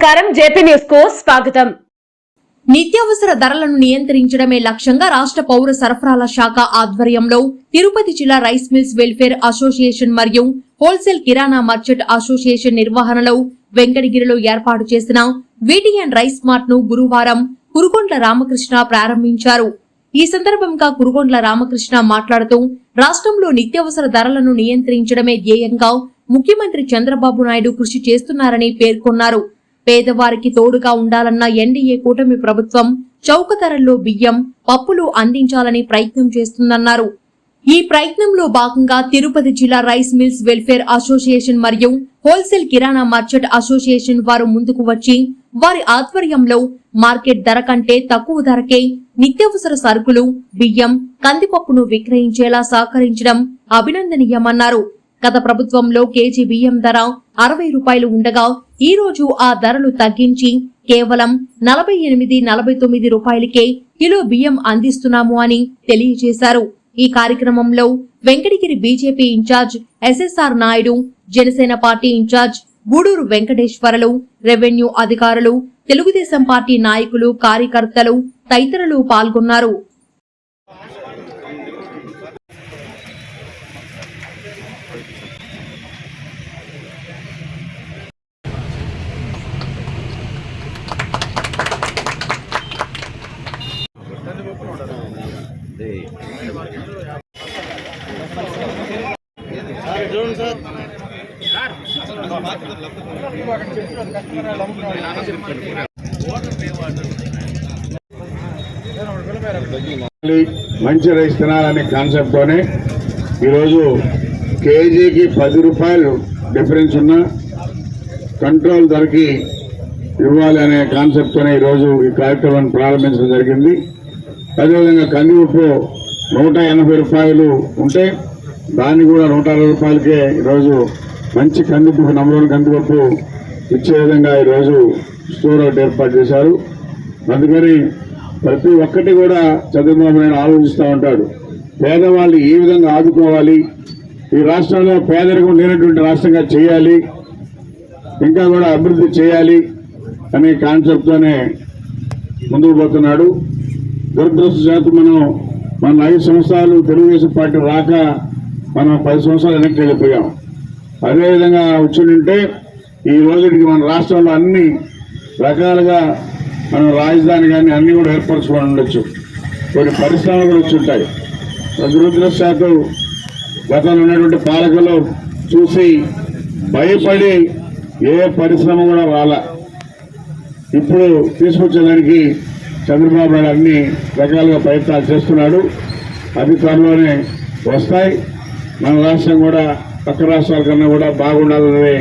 నమస్కారం. జేపీ న్యూస్కు స్వాగతం. నిత్యావసర ధరలను నియంత్రించడమే లక్ష్యంగా రాష్ట్ర పౌర సరఫరాల శాఖ ఆధ్వర్యంలో తిరుపతి జిల్లా రైస్ మిల్స్ వెల్ఫేర్ అసోసియేషన్ మరియు హోల్సేల్ కిరాణా మర్చెంట్ అసోసియేషన్ నిర్వహణలో వెంకటగిరిలో ఏర్పాటు చేసిన వీటిఎన్ రైస్ మార్ట్ను గురువారం కురుగొండ్ల రామకృష్ణ ప్రారంభించారు. ఈ సందర్భంగా కురుగొండ్ల రామకృష్ణ మాట్లాడుతూ రాష్ట్రంలో నిత్యావసర ధరలను నియంత్రించడమే ధ్యేయంగా ముఖ్యమంత్రి చంద్రబాబు నాయుడు కృషి చేస్తున్నారని పేర్కొన్నారు. పేదవారికి తోడుగా ఉండాలన్న ఎన్డీఏ కూటమి ప్రభుత్వం చౌక ధరల్లో బియ్యం పప్పులు అందించాలని ప్రయత్నం చేస్తుందన్నారు. ఈ ప్రయత్నంలో భాగంగా తిరుపతి జిల్లా రైస్ మిల్స్ వెల్ఫేర్ అసోసియేషన్ మరియు హోల్సేల్ కిరాణా మర్చెంట్ అసోసియేషన్ వారు ముందుకు వచ్చి వారి ఆధ్వర్యంలో మార్కెట్ ధర కంటే తక్కువ ధరకే నిత్యావసర సరుకులు బియ్యం కందిపప్పును విక్రయించేలా సహకరించడం అభినందనీయమన్నారు. గత ప్రభుత్వంలో కేజీ బియ్యం ధర అరవై రూపాయలు ఉండగా ఈ రోజు ఆ ధరలు తగ్గించి కేవలం నలభై ఎనిమిది నలభై తొమ్మిది రూపాయలకే కిలో బియ్యం అందిస్తున్నాము అని తెలియజేశారు. ఈ కార్యక్రమంలో Venkatagiri BJP incharge SSR Naidu Janasena party incharge Gudur Venkateswarlu revenue అధికారులు తెలుగుదేశం పార్టీ నాయకులు కార్యకర్తలు తదితరులు పాల్గొన్నారు. తినాలి, మంచి రైస్ తినాలనే కాన్సెప్ట్తోనే ఈరోజు కేజీకి పది రూపాయలు డిఫరెన్స్ ఉన్న కంట్రోల్ ధరకి ఇవ్వాలి అనే కాన్సెప్ట్తోనే ఈరోజు ఈ కార్యక్రమాన్ని ప్రారంభించడం జరిగింది. అదేవిధంగా కందిపప్పు నూట ఎనభై రూపాయలు ఉంటే దాన్ని కూడా నూట అరవై రూపాయలకే ఈరోజు మంచి కందిపప్పు నమ్మలోని కందిపప్పు ఇచ్చే విధంగా ఈరోజు స్టోర్ ఒకటి ఏర్పాటు చేశారు. అందుకని ప్రతి ఒక్కటి కూడా చంద్రబాబు నాయుడు ఆలోచిస్తూ ఉంటాడు. పేదవాళ్ళు ఏ విధంగా ఆదుకోవాలి? ఈ రాష్ట్రంలో పేదరికం లేనటువంటి రాష్ట్రంగా చేయాలి? ఇంకా కూడా అభివృద్ధి చేయాలి అనే కాన్సెప్ట్తోనే ముందుకు పోతున్నాడు. దురదృష్టశాత్తు మనం మన ఐదు సంవత్సరాలు తెలుగుదేశం పార్టీ రాక మనం పది సంవత్సరాలు వెనక్కి వెళ్ళిపోయాం అదేవిధంగా వచ్చిందంటే ఈ రోజుకి మన రాష్ట్రంలో అన్ని రకాలుగా మనం రాజధాని కానీ అన్నీ కూడా ఏర్పరచుకొని ఉండొచ్చు. కొన్ని పరిశ్రమలు కూడా వచ్చి ఉంటాయి దురదృష్టశాత్తు గతంలో ఉన్నటువంటి పాలకులు చూసి భయపడి ఏ పరిశ్రమ కూడా రాలా. ఇప్పుడు తీసుకొచ్చేదానికి చంద్రబాబు నాయుడు అన్ని రకాలుగా ప్రయత్నాలు చేస్తున్నాడు. అతి త్వరలోనే వస్తాయి. మన రాష్ట్రం కూడా పక్క రాష్ట్రాల కన్నా కూడా బాగుండాలనే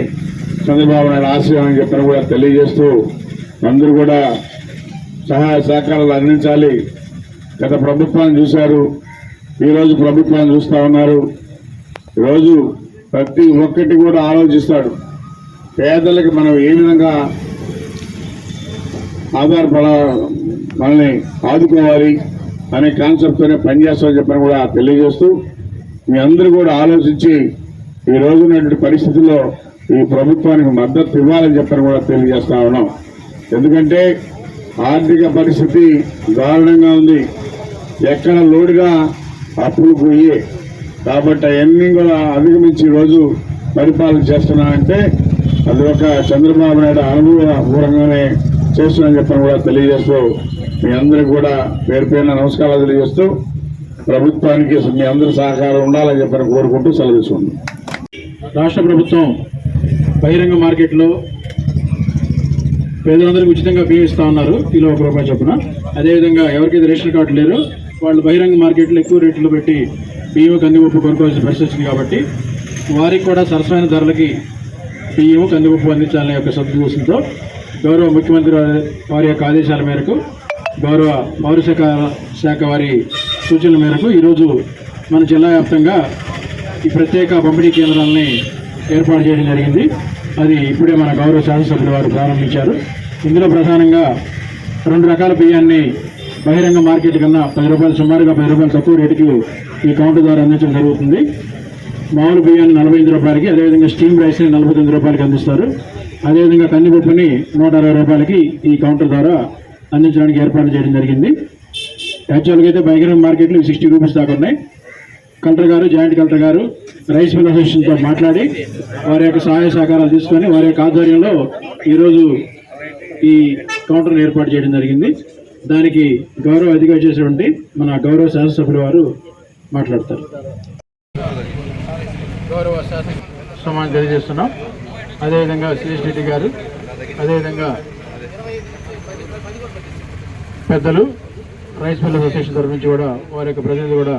చంద్రబాబు నాయుడు ఆశయం అని చెప్పని కూడా తెలియజేస్తూ అందరూ కూడా సహాయ సహకారాలు అందించాలి. గత ప్రభుత్వాన్ని చూశారు. ఈరోజు ప్రభుత్వాన్ని చూస్తూ ఉన్నారు. ఈరోజు ప్రతి ఒక్కటి కూడా ఆలోచిస్తాడు. పేదలకు మనం ఏ విధంగా ఆధారపడ మనల్ని ఆదుకోవాలి అనే కాన్సెప్ట్తోనే పనిచేస్తామని చెప్పని కూడా తెలియజేస్తూ మీ అందరూ కూడా ఆలోచించి ఈ రోజు ఉన్నటువంటి పరిస్థితుల్లో ఈ ప్రభుత్వానికి మద్దతు ఇవ్వాలని చెప్పని కూడా తెలియజేస్తా ఉన్నాం. ఎందుకంటే ఆర్థిక పరిస్థితి దారుణంగా ఉంది. ఎక్కడ లోడుగా అప్పులు పోయే. కాబట్టి అవన్నీ కూడా అధిగమించి రోజు పరిపాలన చేస్తున్నామంటే అది ఒక చంద్రబాబు నాయుడు అనుభవపూర్వకంగానే చేస్తున్నానని చెప్పని కూడా తెలియజేస్తూ మీ అందరికి కూడా పేరు పేరున నమస్కారాలు తెలియజేస్తూ ప్రభుత్వానికి మీ అందరి సహకారం ఉండాలని చెప్పని కోరుకుంటూ సెలవిస్తుంది రాష్ట్ర ప్రభుత్వం బహిరంగ మార్కెట్లో పేదలందరికీ ఉచితంగా బియ్యం ఇస్తా ఉన్నారు. కిలో ఒక రూపాయి చొప్పున. అదేవిధంగా ఎవరికైతే రేషన్ కార్డు లేరో వాళ్ళు బహిరంగ మార్కెట్లో ఎక్కువ రేట్లు పెట్టి బియ్యం కందిపప్పు కొనుక్కోవాల్సిన పరిస్థితి వచ్చింది కాబట్టి వారికి కూడా సరసమైన ధరలకి బియ్యం కందిపప్పు అందించాలనే యొక్క సదుద్దేశంతో గౌరవ ముఖ్యమంత్రి వారి- వారి యొక్క ఆదేశాల మేరకు గౌరవ పౌరశాఖ శాఖ వారి సూచనల మేరకు ఈరోజు మన జిల్లా వ్యాప్తంగా ఈ ప్రత్యేక పంపిణీ కేంద్రాలని ఏర్పాటు చేయడం జరిగింది. అది ఇప్పుడే మన గౌరవ శాసనసభ్యుల వారు ప్రారంభించారు. ఇందులో ప్రధానంగా రెండు రకాల బియ్యాన్ని బహిరంగ మార్కెట్ కన్నా పది రూపాయలు సుమారుగా పది రూపాయలు తక్కువ రేటుకి ఈ కౌంటర్ ద్వారా అందించడం జరుగుతుంది. మామూలు బియ్యాన్ని నలభై ఎనిమిది రూపాయలకి అదేవిధంగా స్టీమ్ రైస్ని నలభై తొమ్మిది రూపాయలకి అందిస్తారు. అదేవిధంగా కందిపప్పుని నూట అరవై రూపాయలకి ఈ కౌంటర్ ద్వారా అందించడానికి ఏర్పాటు చేయడం జరిగింది. యాక్చువల్గా అయితే బైగరం మార్కెట్లు సిక్స్టీ రూపీస్ దాకా ఉన్నాయి. కలెక్టర్ గారు జాయింట్ కలెక్టర్ గారు రైస్ మిల్ అసోసియేషన్తో మాట్లాడి వారి యొక్క సహాయ సహకారాలు తీసుకొని వారి యొక్క ఆధ్వర్యంలో ఈరోజు ఈ కౌంటర్ను ఏర్పాటు చేయడం జరిగింది. దానికి గౌరవ అధిగా చేసినటువంటి మన గౌరవ శాసనసభ్యుల వారు మాట్లాడతారు. గౌరవ సమానం తెలియజేస్తున్నాం. అదేవిధంగా సిఎస్ రెడ్డి గారు అదేవిధంగా పెద్దలు రైస్ మిల్ అసోసియేషన్ తరఫు నుంచి కూడా వారి యొక్క ప్రతినిధి కూడా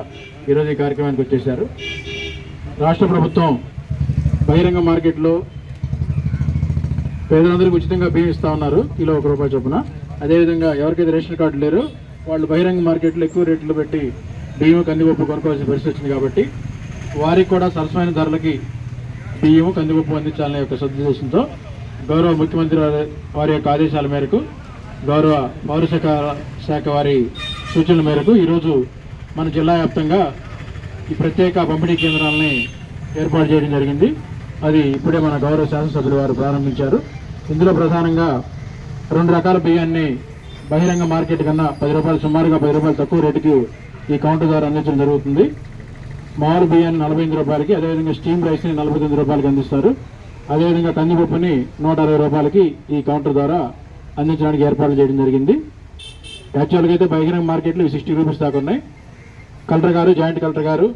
ఈరోజు ఈ కార్యక్రమానికి వచ్చేసారు రాష్ట్ర ప్రభుత్వం బహిరంగ మార్కెట్లో పేదలందరికీ ఉచితంగా బియ్యం ఇస్తా ఉన్నారు. కిలో ఒక రూపాయి చొప్పున. అదేవిధంగా ఎవరికైతే రేషన్ కార్డు లేరు వాళ్ళు బహిరంగ మార్కెట్లో ఎక్కువ రేట్లు పెట్టి బియ్యం కందిపప్పు కొనుక్కోవాల్సిన పరిస్థితి వచ్చింది కాబట్టి వారికి కూడా సరసమైన ధరలకి బియ్యం కందిపప్పు అందించాలనే యొక్క సదుద్దేశంతో గౌరవ ముఖ్యమంత్రి వారి- వారి యొక్క ఆదేశాల మేరకు గౌరవ పౌరశాఖ శాఖ శాఖ వారి సూచనల మేరకు ఈరోజు మన జిల్లా వ్యాప్తంగా ఈ ప్రత్యేక పంపిణీ కేంద్రాలని ఏర్పాటు చేయడం జరిగింది. అది ఇప్పుడే మన గౌరవ శాసనసభ్యులు వారు ప్రారంభించారు. ఇందులో ప్రధానంగా రెండు రకాల బియ్యాన్ని బహిరంగ మార్కెట్ కన్నా పది రూపాయలు సుమారుగా పది రూపాయలు తక్కువ రేటుకి ఈ కౌంటర్ ద్వారా అందించడం జరుగుతుంది. మామూలు బియ్యాన్ని నలభై ఎనిమిది రూపాయలకి అదేవిధంగా స్టీమ్ రైస్ని నలభై తొమ్మిది రూపాయలకి అందిస్తారు. అదేవిధంగా కందిపప్పుని నూట అరవై రూపాయలకి ఈ కౌంటర్ ద్వారా అందించడానికి ఏర్పాట్లు చేయడం జరిగింది. యాక్చువల్గా అయితే బహిరంగ మార్కెట్లు సిక్స్టీ రూపీస్ దాకా ఉన్నాయి. కలెక్టర్ గారు జాయింట్ కలెక్టర్ గారు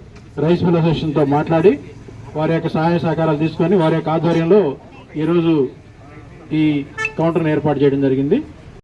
రైస్ మిల్ అసోసియేషన్తో మాట్లాడి వారి యొక్క సహాయ సహకారాలు తీసుకొని వారి యొక్క ఆధ్వర్యంలో ఈరోజు ఈ కౌంటర్ను ఏర్పాటు చేయడం జరిగింది.